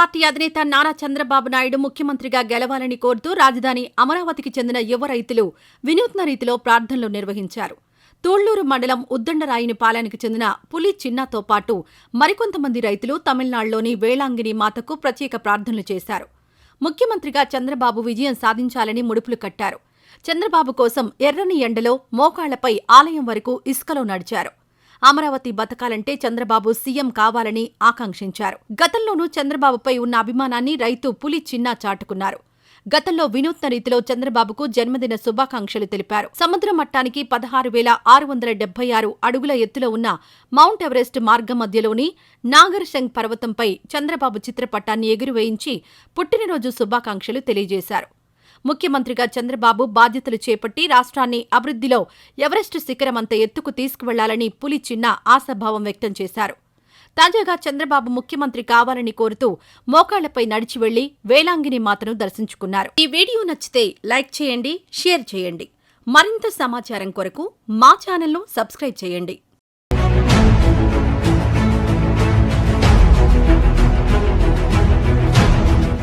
Party అధినేత నారా చంద్రబాబు నాయుడు ముఖ్యమంత్రిగా గెలవాలని కోరుతూ రాజధాని అమరావతికి చెందిన యువ రైతులు వినూత్న రీతిలో ప్రార్థనలు నిర్వహించారు. తోళ్ళూరు మండలం ఉద్దండరాయిని పాలెనికి చెందిన పులి చిన్నాతో పాటు మరికొంతమంది రైతులు తమిళనాడులోని వేళాంగిని మాతకు ప్రత్యేక ప్రార్థనలు చేశారు. ముఖ్యమంత్రిగా చంద్రబాబు విజయం సాధించాలని ముడుపులు కట్టారు. చంద్రబాబు కోసం ఎర్రని ఎండలో మోకాళ్ళపై ఆలయం వరకు ఇసుకలో నడిచారు. అమరావతి బతకాలంటే చంద్రబాబు సీఎం కావాలని ఆకాంక్షించారు. గతంలోనూ చంద్రబాబుపై ఉన్న అభిమానాన్ని రైతు పులి చిన్నా చాటుకున్నారు. గతంలో వినూత్న రీతిలో చంద్రబాబుకు జన్మదిన శుభాకాంక్షలు తెలిపారు. సముద్ర మట్టానికి పదహారు వేల ఆరు వందల డెబ్బై ఆరు అడుగుల ఎత్తులో ఉన్న మౌంట్ ఎవరెస్ట్ మార్గం మధ్యలోని నాగర్శంగ్ పర్వతంపై చంద్రబాబు చిత్రపటాన్ని ఎగురువేయించి పుట్టినరోజు శుభాకాంక్షలు తెలియజేశారు. ముఖ్యమంత్రిగా చంద్రబాబు బాధ్యతలు చేపట్టి రాష్ట్రాన్ని అభివృద్ధిలో ఎవరెస్ట్ శిఖరం అంత ఎత్తుకు తీసుకువెళ్ళాలని పులి చిన్న ఆశాభావం వ్యక్తం చేశారు. తాజాగా చంద్రబాబు ముఖ్యమంత్రి కావాలని కోరుతూ మోకాళ్ళపై నడిచి వెళ్ళి వేలాంగిని మాతను దర్శించుకున్నారు. ఈ వీడియో నచ్చితే లైక్ చేయండి షేర్ చేయండి. మరింత సమాచారం కొరకు మా ఛానల్ను సబ్స్క్రైబ్ చేయండి.